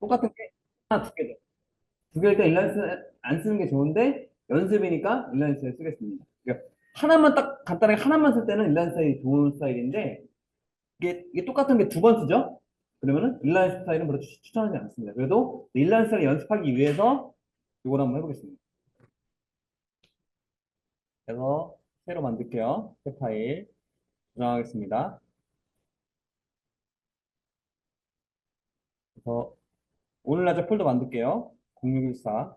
똑같은 게 하나 두 개죠. 두때 일라이스 안 쓰는 게 좋은데 연습이니까 일라이스를 쓰겠습니다. 그러니까 하나만 딱 간단하게 하나만 쓸 때는 일라이스 스타일이 좋은 스타일인데 이게, 이게 똑같은 게 두 번 쓰죠? 그러면은 일라이스 스타일은 별로 추- 추천하지 않습니다. 그래도 일라이스 스타일 연습하기 위해서 이걸 한번 해보겠습니다. 그래서 새로 만들게요. 새 파일 저장하겠습니다. 그래서 오늘 날짜 폴더 만들게요. 0614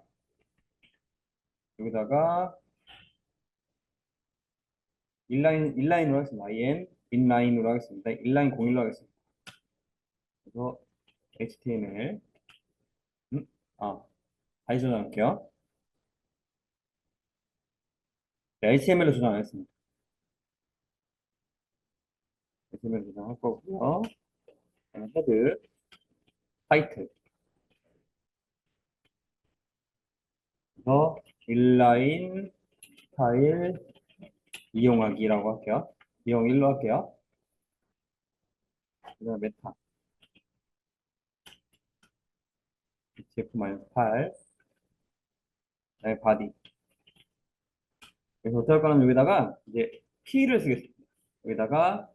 여기다가 인라인 인라인으로 하겠습니다. in 인라인으로 하겠습니다. 인라인 01로 하겠습니다. 그래서 html 음? 아 다시 저장할게요. 네, HTML로 저장하겠습니다. HTML 저장할 거고요. 헤드 타이틀 그래서 인라인 스타일 이용하기라고 할게요. 이용 1로 할게요. 그 다음에 메타 btf-8 그다음에 바디 그래서 어떻게 할 거냐면 여기다가 이제 P를 쓰겠습니다. 여기다가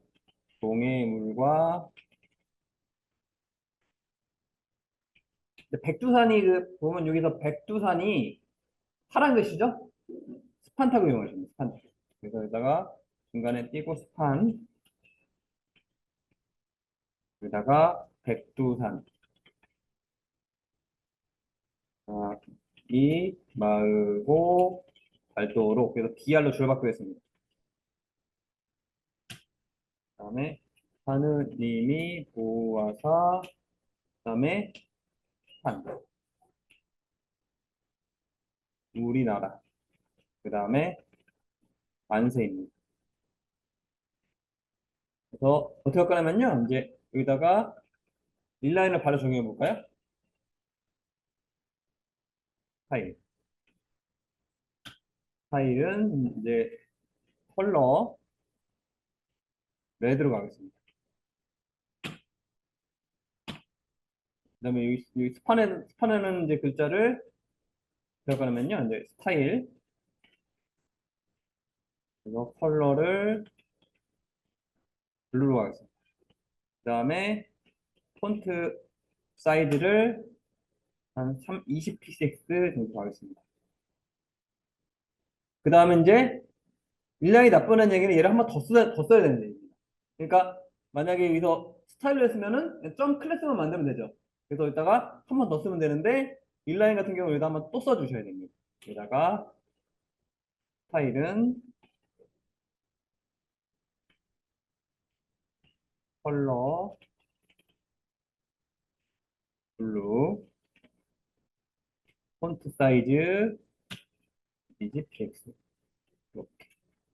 동해물과 백두산이 그 보면 여기서 백두산이 파란 글씨죠? 스판 타고 이용하십니다. 스판. 그래서 여기다가 중간에 띄고 스판 여기다가 백두산 아, 이 마르고 발도로 그래서 DR로 줄바꾸겠습니다. 그 다음에 하느님이 보아사 그 다음에 한 우리나라 그 다음에 만세입니다. 그래서 어떻게 할 거냐면요 이제 여기다가 인라인을 바로 적용해 볼까요? 파일 파일은 이제 컬러 레드로 가겠습니다. 그 다음에 여기, 여기 스판에 스판에는 이제 글자를 들어가려면요 이제 스타일 그래서 컬러를 블루로 하겠습니다. 그 다음에 폰트 사이즈를 한 3, 20px 정도 하겠습니다. 그 다음에 이제 일량이 나쁘다는 얘기는 얘를 한 번 더 써야, 더 써야 되는 얘기입니다. 그러니까 만약에 여기서 스타일을 했으면은 점 클래스만 만들면 되죠. 그래서 이따가 한 번 더 쓰면 되는데 인라인 같은 경우 여기다 한번 또 써주셔야 됩니다. 여기다가 스타일은 컬러 블루 폰트 사이즈 이집px 이렇게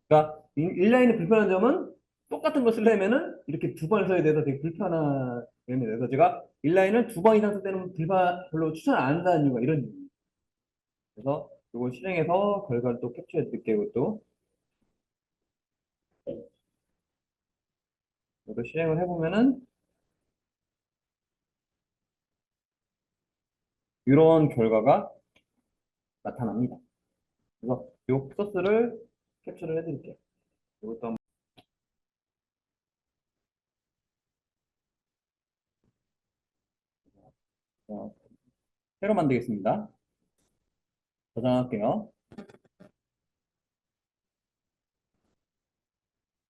그러니까 인- 인라인이 불편한 점은 똑같은 거 쓰려면은 이렇게 두 번 써야 돼서 되게 불편한 면이 그래서 제가 인라인을 두 번 이상 쓸 때는 별로 추천 안 한다는 이유가 이런 이유입니다. 그래서 이걸 실행해서 결과를 또 캡처해 드릴게요. 이것도 이것도 실행을 해보면은 이런 결과가 나타납니다. 그래서 이 소스를 캡처를 해드릴게요. 이것도 한번 새로 만들겠습니다. 저장할게요.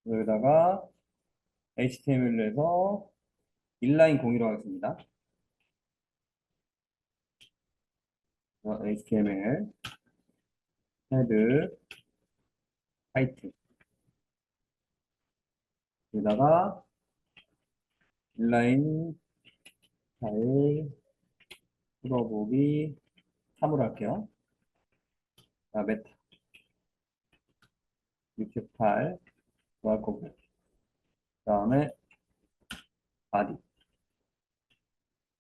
여기다가 HTML로 해서 인라인 공유로 하겠습니다. 어, HTML 헤드 타이틀 여기다가 인라인 스타일 풀어보기 3으로 할게요. 자, 메타 68 더할 거고 그 다음에 바디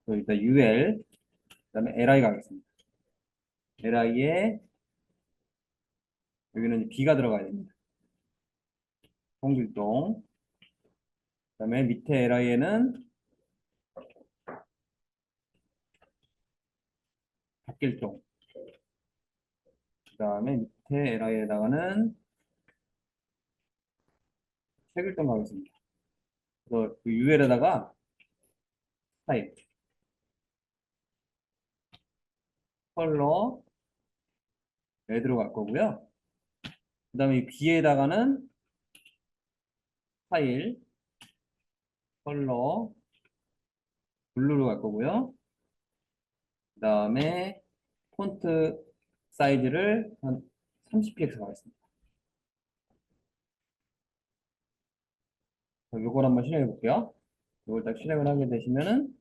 여기다 UL 그 다음에 LI 가겠습니다. LI에 여기는 B가 들어가야 됩니다. 홍길동 그 다음에 밑에 LI에는 백길동. 그 다음에 밑에 LI에다가는 색일동 가겠습니다. 그래서 그 UL에다가 스타일, 컬러, 레드로 갈 거고요. 그 다음에 이 B에다가는 파일, 컬러, 블루로 갈 거고요. 그 다음에 폰트 사이즈를 한 30px 가겠습니다. 자, 요걸 한번 실행해 볼게요. 요걸 딱 실행을 하게 되시면은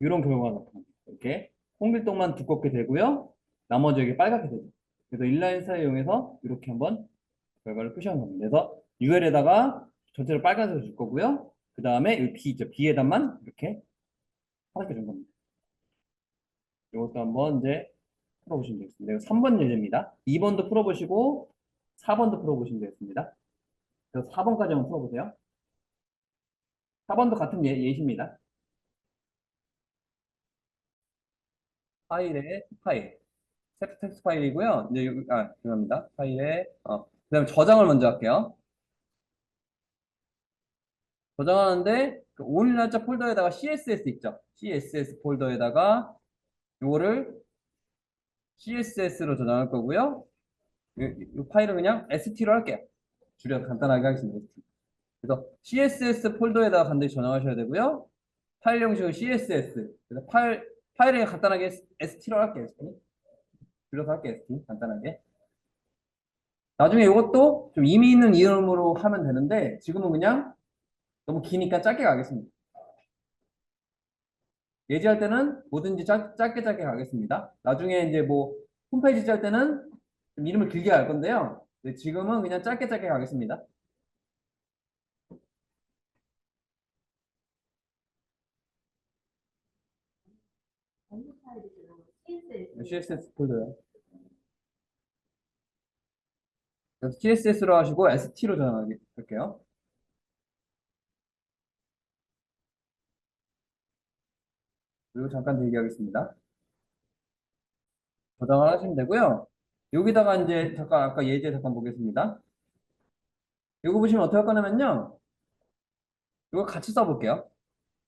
이런 결과가 나타납니다. 이렇게 홍길동만 두껍게 되고요. 나머지 여기 빨갛게 되죠. 그래서 인라인 스타일 이용해서 이렇게 한번 결과를 표시한 겁니다. 그래서 UL에다가 전체를 빨간색으로 줄 거고요. 그 다음에 이 B 있죠. B에다만 이렇게 파랗게 준 겁니다. 이것도 한번 이제 풀어보시면 되겠습니다. 이거 3번 예제입니다. 2번도 풀어보시고 4번도 풀어보시면 되겠습니다. 그래서 4번까지 한번 풀어보세요. 4번도 같은 예, 예시입니다. 파일에 파일 텍스트 텍스트 파일이고요. 이제 여기 아 죄송합니다. 파일에 어 그 다음에 저장을 먼저 할게요. 저장하는데 그 온라인 날짜 폴더에다가 CSS 있죠. CSS 폴더에다가 요거를 CSS로 저장할 거고요. 이, 이 파일은 그냥 ST로 할게요. 줄여 간단하게 하겠습니다. 그래서 CSS 폴더에다가 반드시 저장하셔야 되고요. 파일 형식은 CSS. 그래서 파일 파일에 간단하게 ST로 할게요. ST. 줄여서 할게요. ST. 간단하게. 나중에 이것도 좀 의미 있는 이름으로 하면 되는데 지금은 그냥 너무 기니까 짧게 가겠습니다. 예지할 때는 뭐든지 짧, 짧게 짧게 가겠습니다. 나중에 이제 뭐 홈페이지 짤 때는 좀 이름을 길게 할 건데요. 네, 지금은 그냥 짧게 짧게 가겠습니다. 업무 파일이죠. CSS. 폴더요. CSS로 하시고 ST로 전환할게요. 그리고 잠깐 대기하겠습니다. 저장을 하시면 되고요. 여기다가 이제 잠깐 아까 예제 잠깐 보겠습니다. 이거 보시면 어떻게 할 거냐면요. 이거 같이 써볼게요.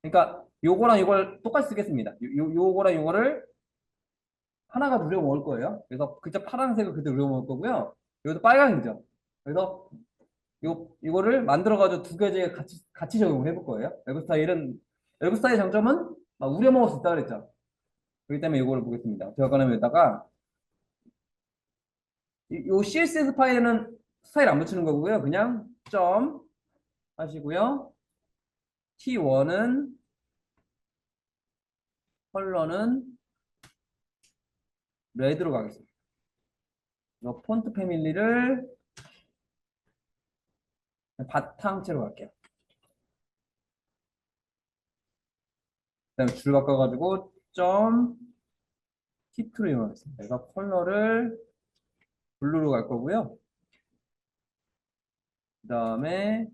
그러니까 요거랑 이걸 똑같이 쓰겠습니다. 요, 요거랑 요거를 하나가 누려 먹을 거예요. 그래서 그저 파란색을 그대로 누려 먹을 거고요. 이것도 빨강이죠. 그래서 요 이거를 만들어 가지고 두 개째 같이 같이 적용을 해볼 거예요. 외부 스타일은 외부 스타일 장점은 막 우려 먹을 수 있다 그랬죠. 그렇기 때문에 이거를 보겠습니다. 어떻게 할까냐면 여기다가 이- 요 CSS 파일에는 스타일 안 붙이는 거고요. 그냥 점 하시고요. T1은 컬러는 레드로 가겠습니다. 이 폰트 패밀리를 바탕체로 갈게요. 그다음에 줄 바꿔가지고 점 T2로 이용하겠습니다. 그래서 컬러를 블루로 갈 거고요. 그 다음에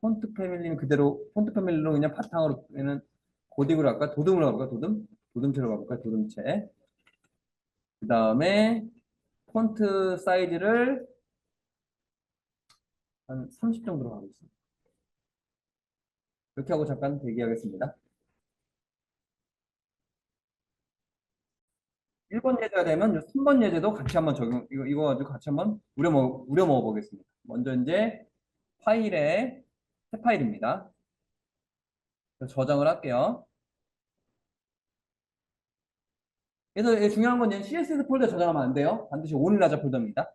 폰트 패밀리는 그대로 폰트 패밀리로 그냥 바탕으로 얘는 고딕으로 할까? 도듬으로 가볼까? 도듬? 도듬체로 가볼까? 도듬체. 그 다음에 폰트 사이즈를 한 30 정도로 가겠습니다. 이렇게 하고 잠깐 대기하겠습니다. 1번 예제가 되면 3번 예제도 같이 한번 적용, 이거, 이거 가지고 같이 한번 우려 먹, 우려 먹어 보겠습니다. 먼저 이제 파일에 새 파일입니다. 저장을 할게요. 그래서 중요한 건 CSS 폴더에 저장하면 안 돼요. 반드시 온라자 폴더입니다.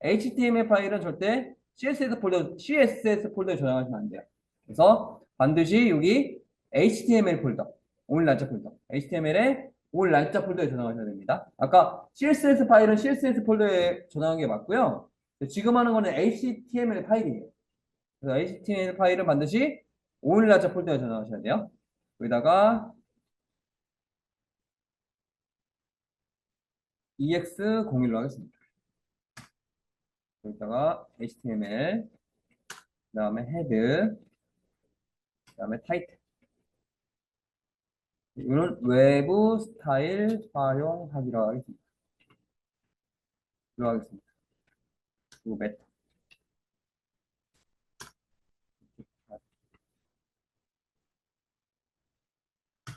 HTML 파일은 절대 CSS 폴더, CSS 폴더에 저장하시면 안 돼요. 그래서 반드시 여기 HTML 폴더, 온라자 폴더, HTML에 올 날짜 폴더에 저장하셔야 됩니다. 아까 CSS 파일은 CSS 폴더에 저장한 게 맞고요. 지금 하는 거는 HTML 파일이에요. 그래서 HTML 파일은 반드시 올 날짜 폴더에 저장하셔야 돼요. 여기다가 EX01로 하겠습니다. 여기다가 HTML, 그 다음에 헤드, 그 다음에 타이틀. 이거는 외부 스타일 활용하기로 하겠습니다. 이로 하겠습니다. 그리고 메타.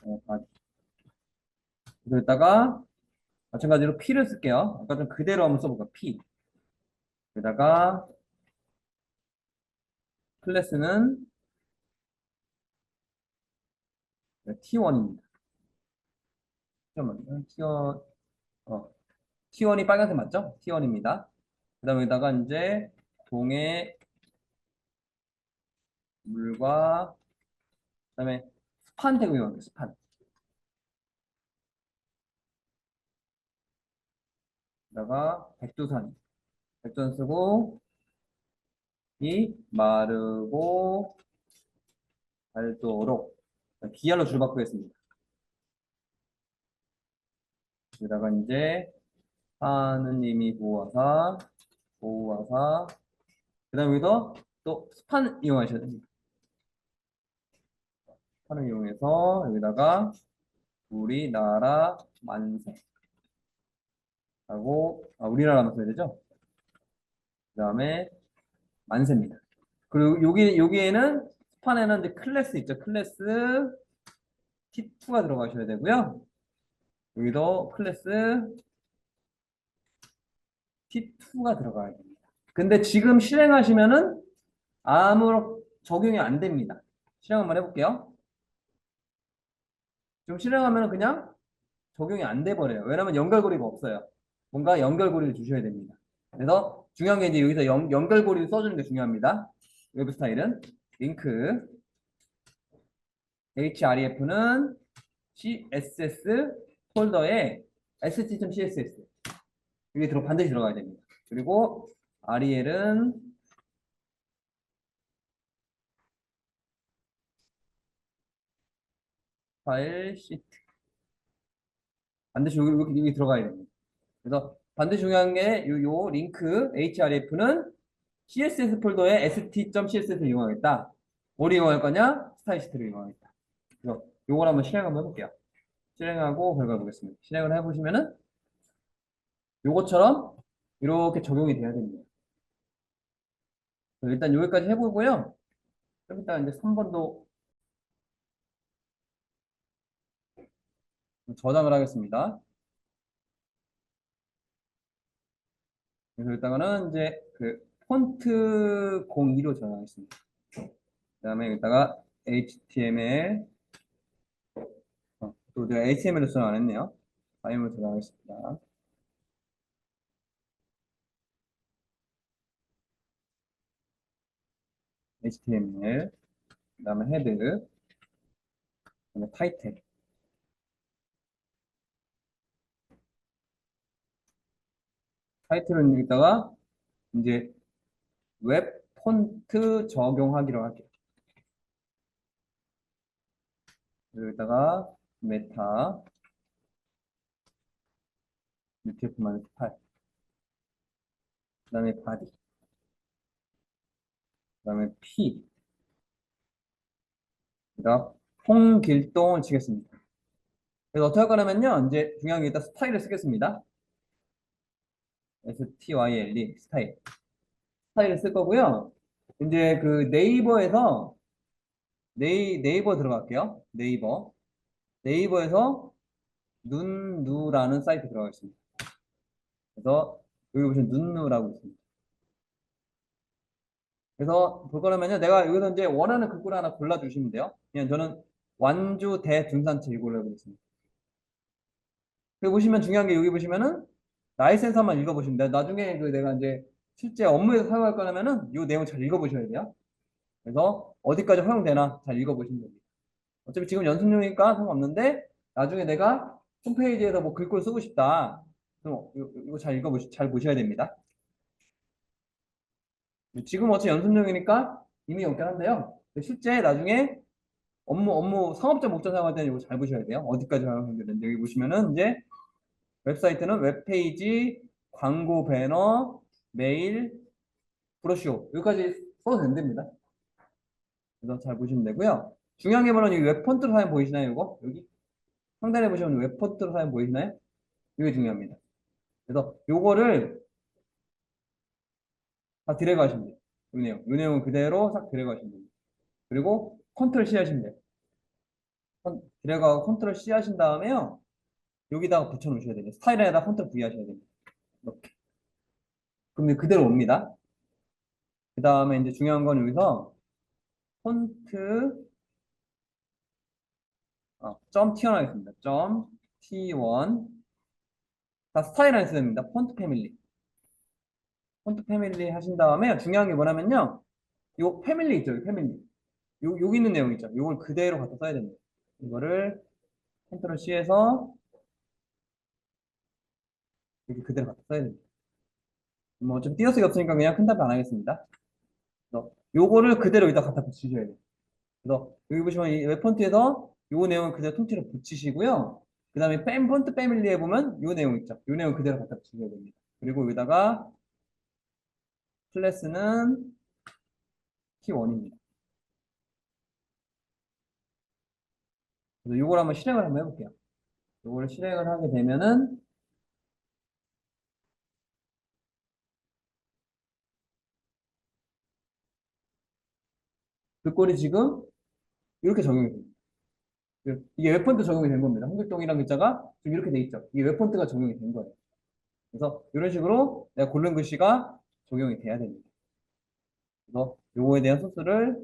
어, 바디. 그러다가 마찬가지로 P를 쓸게요. 아까 좀 그대로 한번 써볼까요? P. 여기다가 클래스는 T1입니다. 잠깐만요. T1, 어, T1이 빨간색 맞죠? T1입니다. 그 다음에 여기다가 이제 동의 물과 그 다음에 스판 태그 이용할게요. 스판. 다가 백두산. 백두산 쓰고 이 마르고 발도록 BR로 줄 바꾸겠습니다. 여기다가 이제 하느님이 보호하사 보호하사 그 다음에 여기서 또 스판 이용하셔야 됩니다. 스판을 이용해서 여기다가 우리나라 만세 하고 아, 우리나라만 써야 되죠? 그 다음에 만세입니다. 그리고 여기 여기에는 스판에는 이제 클래스 있죠? 클래스 T2가 들어가셔야 되고요. 여기도 클래스 T2가 들어가야 됩니다. 근데 지금 실행하시면은 아무 적용이 안 됩니다. 실행 한번 해볼게요. 지금 실행하면 그냥 적용이 안 돼 버려요. 왜냐면 연결고리가 없어요. 뭔가 연결고리를 주셔야 됩니다. 그래서 중요한 게 이제 여기서 연, 연결고리를 써주는 게 중요합니다. 외부 스타일은 링크 href는 css 폴더에 st.css 이게 들어 반드시 들어가야 됩니다. 그리고 rel은 파일 시트 반드시 여기, 여기, 여기 들어가야 됩니다. 그래서 반드시 중요한 게 요, 요 링크 href는 css 폴더에 st.css를 이용하겠다. 뭘 이용할 거냐? 스타일 시트를 이용하겠다. 그래서 요걸 한번 실행 한번 해볼게요. 실행하고 결과 보겠습니다. 실행을 해보시면은 요것처럼 이렇게 적용이 돼야 됩니다. 일단 여기까지 해보고요. 좀 이따 이제 3번도 저장을 하겠습니다. 그래서 일단은 이제 그 폰트 02로 저장하겠습니다. 그 다음에 여기다가 HTML 어, 또 제가 HTML을 저장 안 했네요. 파일을 저장하겠습니다. HTML 그 다음에 헤드 그 다음에 타이틀 타이틀은 여기다가 이제 웹 폰트 적용하기로 할게요. 여기다가 메타 UTF-8 그 다음에 바디 그 다음에 P 그다음 홍길동을 치겠습니다. 그래서 어떻게 할 거냐면요. 이제 중요한 게 일단 스타일을 쓰겠습니다. Style 스타일 스타일을 쓸 거고요. 이제 그 네이버에서 네이, 네이버 들어갈게요. 네이버 네이버에서 눈누라는 사이트 들어가겠습니다. 그래서 여기 보시면 눈누라고 있습니다. 그래서 볼 거라면요. 내가 여기서 이제 원하는 글꼴 하나 골라주시면 돼요. 그냥 저는 완주 대둔산체 이걸로 해보겠습니다. 여기 보시면 중요한 게 여기 보시면은 라이센서만 읽어보시면 돼요. 나중에 그 내가 이제 실제 업무에서 사용할 거라면은 이 내용 잘 읽어보셔야 돼요. 그래서 어디까지 허용되나 잘 읽어보시면 됩니다. 어차피 지금 연습용이니까 상관없는데 나중에 내가 홈페이지에서 뭐 글꼴 쓰고 싶다. 그럼 이거, 잘 읽어보시, 잘 보셔야 됩니다. 지금 어차피 연습용이니까 이미 없긴 한데요. 실제 나중에 업무, 업무, 상업적 목적 사용할 때는 이거 잘 보셔야 돼요. 어디까지 사용되는지. 여기 보시면은 이제 웹사이트는 웹페이지, 광고 배너, 메일, 브로셔 여기까지 써도 된답니다. 그래서 잘 보시면 되고요. 중요한 게 바로 이 웹폰트로 사연 보이시나요? 이거 여기 상단에 보시면 웹폰트로 사연 보이시나요? 이게 중요합니다. 그래서 요거를 다 드래그 하시면 돼요. 이 내용, 이 내용은 그대로 싹 드래그 하시면 됩니다. 그리고 컨트롤 C 하시면 돼요. 컨- 드래그하고 컨트롤 C 하신 다음에요. 여기다가 붙여놓으셔야 돼요. 스타일에다 컨트롤 V 하셔야 됩니다. 이렇게. 그럼 그대로 옵니다. 그 다음에 이제 중요한 건 여기서 폰트 어, 점 T1 하겠습니다. 점 T1 다 스타일 안 써야 됩니다. 폰트 패밀리 폰트 패밀리 하신 다음에 중요한 게 뭐냐면요. 요 패밀리 있죠. 요 패밀리 요, 여기 있는 내용 있죠. 요걸 그대로 갖다 써야 됩니다. 이거를 컨트롤 C에서 여기 그대로 갖다 써야 됩니다. 뭐 어차피 띄어쓰기 없으니까 그냥 큰 답변 안 하겠습니다. 그래서 요거를 그대로 여기다 갖다 붙이셔야 돼요. 그래서 여기 보시면 이 웹폰트에서 요 내용을 그대로 통째로 붙이시고요. 그 다음에 펜 폰트 패밀리에 보면 요 내용 있죠. 요 내용 그대로 갖다 붙이셔야 됩니다. 그리고 여기다가 클래스는 T1입니다. 그래서 요걸 한번 실행을 한번 해볼게요. 요걸 실행을 하게 되면은 그 꼴이 지금 이렇게 적용이 됩니다. 이게 웹폰트 적용이 된 겁니다. 홍길동이라는 글자가 지금 이렇게 돼 있죠. 이게 웹폰트가 적용이 된 거예요. 그래서 이런 식으로 내가 고른 글씨가 적용이 돼야 됩니다. 그래서 요거에 대한 소스를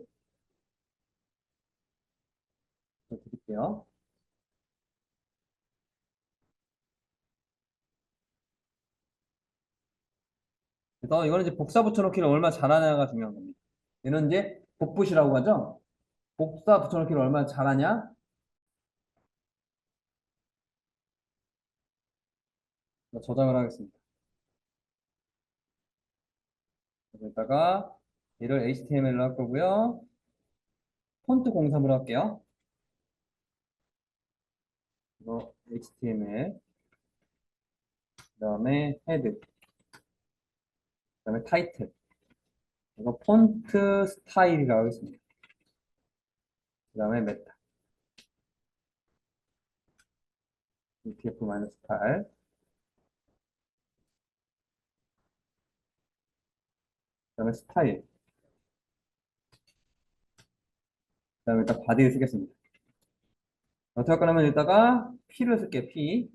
드릴게요. 그래서 이거는 이제 복사 붙여넣기를 얼마나 잘하냐가 중요한 겁니다. 얘는 이제 복붙이라고 하죠. 복사 붙여넣기를 얼마나 잘하냐. 자, 저장을 하겠습니다. 여기다가 얘를 HTML로 할 거고요. 폰트 공삼으로 할게요. 이거 HTML 그 다음에 헤드 그 다음에 타이틀 이거 폰트 스타일이라고 하겠습니다. 그 다음에 메타 UTF-8 그 다음에 스타일 그 다음에 일단 바디를 쓰겠습니다. 어떻게 할 거냐면 여기다가 P를 쓸게요. P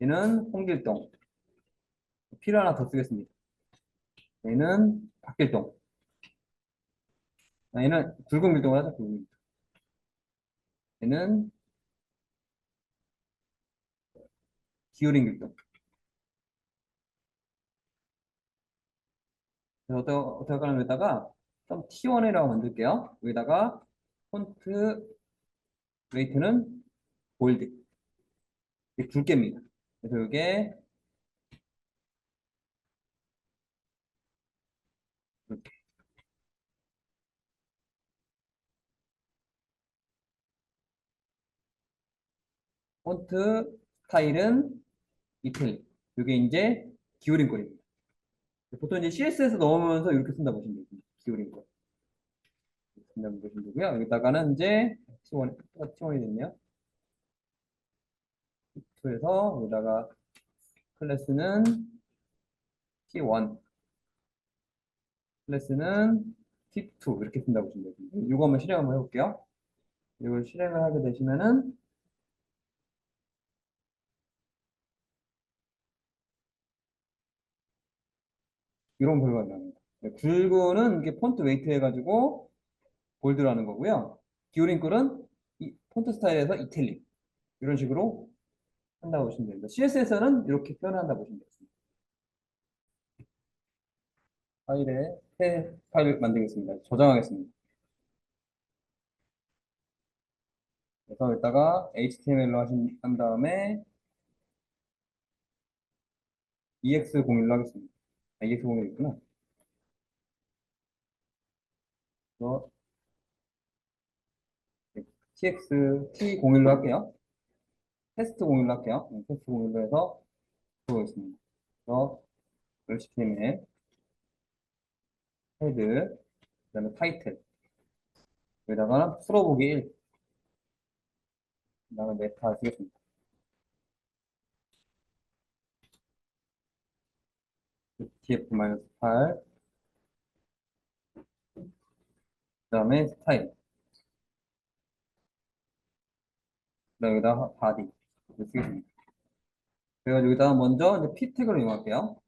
얘는 홍길동 P를 하나 더 쓰겠습니다. 얘는 박길동 아, 얘는 굵은 길동을 하자 굵은 길동 얘는 기울인 길동 그래서 어떻게, 어떻게 할 거냐면 여기다가 좀 T1이라고 만들게요. 여기다가 폰트 웨이트는 볼드 이게 굵게입니다. 그래서 이게 폰트 스타일은 이탈리 이게 이제 기울인 꼴입니다. 보통 이제 CSS 넣으면서 이렇게 쓴다 보시면 됩니다. 기울인 꼴. 쓴다 보시면 되고요. 여기다가는 이제 T1, T1이 됐네요. T2에서 여기다가 클래스는 T1 클래스는 T2 이렇게 쓴다 보시면 됩니다. 이거 한번 실행 한번 해볼게요. 이걸 실행을 하게 되시면은 이런 결과가 나옵니다. 네, 굵은은 이게 폰트 웨이트 해가지고 볼드라는 거고요. 기울인 꼴은 이 폰트 스타일에서 이탈릭 이런 식으로 한다고 보시면 됩니다. CSS는 이렇게 표현한다 고 보시면 되겠습니다. 파일에 새 파일을 만들겠습니다. 저장하겠습니다. 그래서 여기다가 HTML로 하신, 한 다음에 EX01로 하겠습니다. 아, EX01 있구나. 그래서 TX, T01로 할게요. 테스트 01로 할게요. 네, 테스트 01로 해서 보겠습니다. 그래서 열시팀의 헤드, 그 다음에 타이틀, 여기다가 풀어보기 1, 그 다음에 메타 쓰겠습니다. TF-8, 그 다음에 스타일, 그 다음에 여기다가 바디, 이렇게 쓰겠습니다. 그래가지고 여기다가 먼저 이제 P 태그를 이용할게요.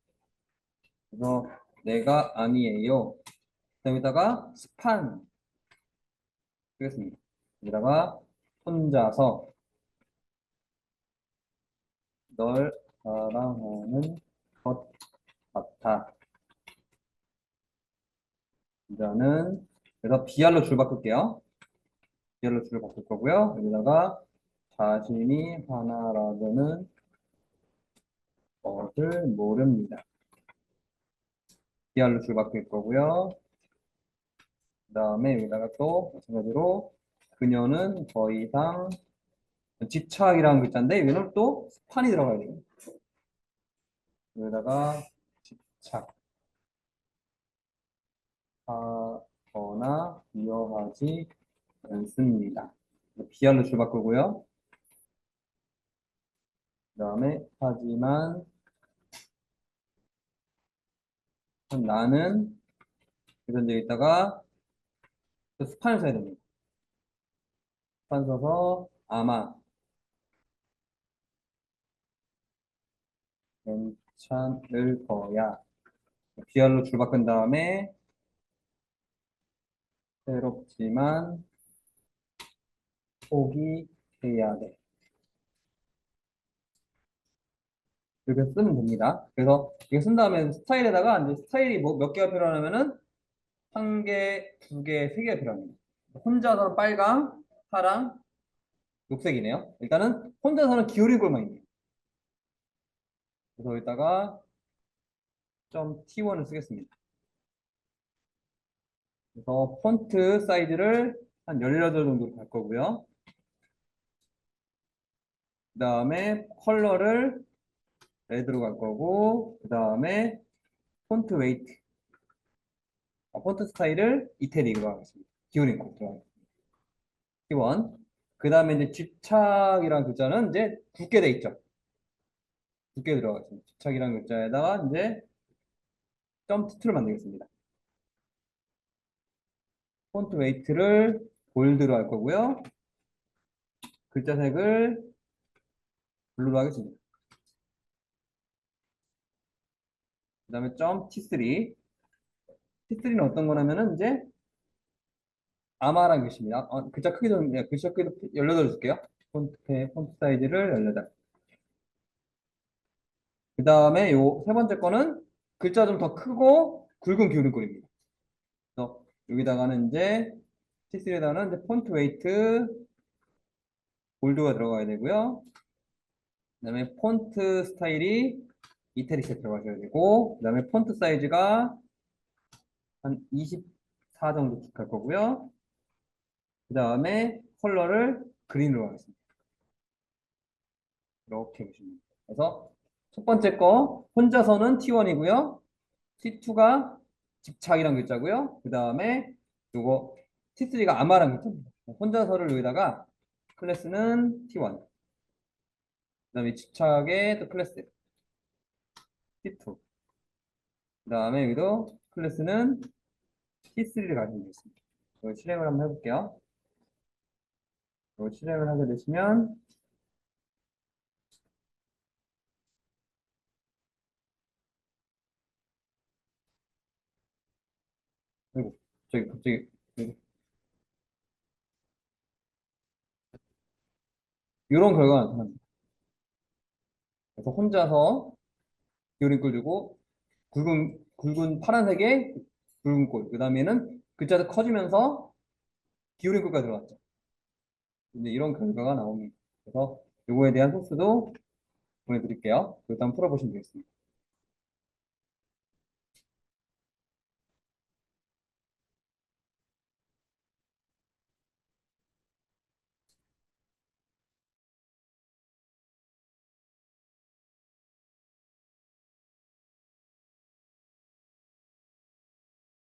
그래서 내가 아니에요. 여기다가 스판 쓰겠습니다. 여기다가 혼자서 널 사랑하는 것 같아. 이자는 그래서 BR로 줄 바꿀게요. BR로 줄을 바꿀 거고요. 여기다가 자신이 하나라고는 것을 모릅니다. BR로 줄 바꿀 거고요. 그 다음에 여기다가 또 마찬가지로 그녀는 더 이상 집착이라는 글자인데 여기는 또 스판이 들어가야 돼요. 여기다가 집 착 하거나 이어하지 않습니다. BR로 줄 바꾸고요. 그 다음에 하지만 나는 이제 여기다가 또 스판을 써야 됩니다. 스판 써서 아마 괜찮을 거야. BR로 줄 바꾼 다음에 새롭지만 포기해야 돼. 이렇게 쓰면 됩니다. 그래서 이거 쓴 다음에 스타일에다가 이제 스타일이 뭐 몇 개가 필요하냐면은 한 개, 두 개, 세 개가 필요합니다. 혼자서는 빨강, 파랑, 녹색이네요. 일단은 혼자서는 기울인 꼴만 있네요. 그래서 여기다가 점 T1을 쓰겠습니다. 그래서 폰트 사이즈를 한 18 정도로 갈 거고요. 그 다음에 컬러를 레드로 갈 거고 그 다음에 폰트 웨이트 아, 폰트 스타일을 이태리로 하겠습니다. 기울인 코 들어가겠습니다. T1 그 다음에 이제 집착이라는 글자는 이제 굵게 돼 있죠. 굵게 들어가겠습니다. 집착이라는 글자에다가 이제 점 T2를 만들겠습니다. 폰트 웨이트를 골드로 할 거고요. 글자 색을 블루로 하겠습니다. 그 다음에 점 T3 T3는 어떤 거냐면은 이제 아마라는 글씨입니다. 어, 글자 크기 좀 예, 글자 크기도 18을 줄게요. 폰트, 폰트 사이즈를 18. 그 다음에 요 세 번째 거는 글자 좀 더 크고 굵은 기울임꼴입니다. 그래서 여기다가는 이제 T3에다가는 이제 폰트 웨이트 볼드가 들어가야 되고요. 그 다음에 폰트 스타일이 이태리식 들어가셔야 되고 그 다음에 폰트 사이즈가 한 24 정도 갈 거고요. 그 다음에 컬러를 그린으로 하겠습니다. 이렇게 보시면 됩니다. 그래서 첫 번째 거 혼자서는 T1이고요. T2가 집착이란 글자고요. 그 다음에 요거 T3가 아마란 글자입니다. 혼자서를 여기다가 클래스는 T1 그 다음에 집착의 또 클래스 T2 그 다음에 여기도 클래스는 T3를 가지고 있습니다. 이걸 실행을 한번 해볼게요. 이걸 실행을 하게 되시면 아이고 갑자기 여기. 이런 결과가 나타납니다. 그래서 혼자서 기울임꼴 주고 굵은 굵은 파란색의 굵은 꼴. 그 다음에는 글자도 커지면서 기울임꼴까지 들어갔죠. 이제 이런 결과가 나옵니다. 그래서 요거에 대한 소스도 보내드릴게요. 일단 풀어보시면 되겠습니다.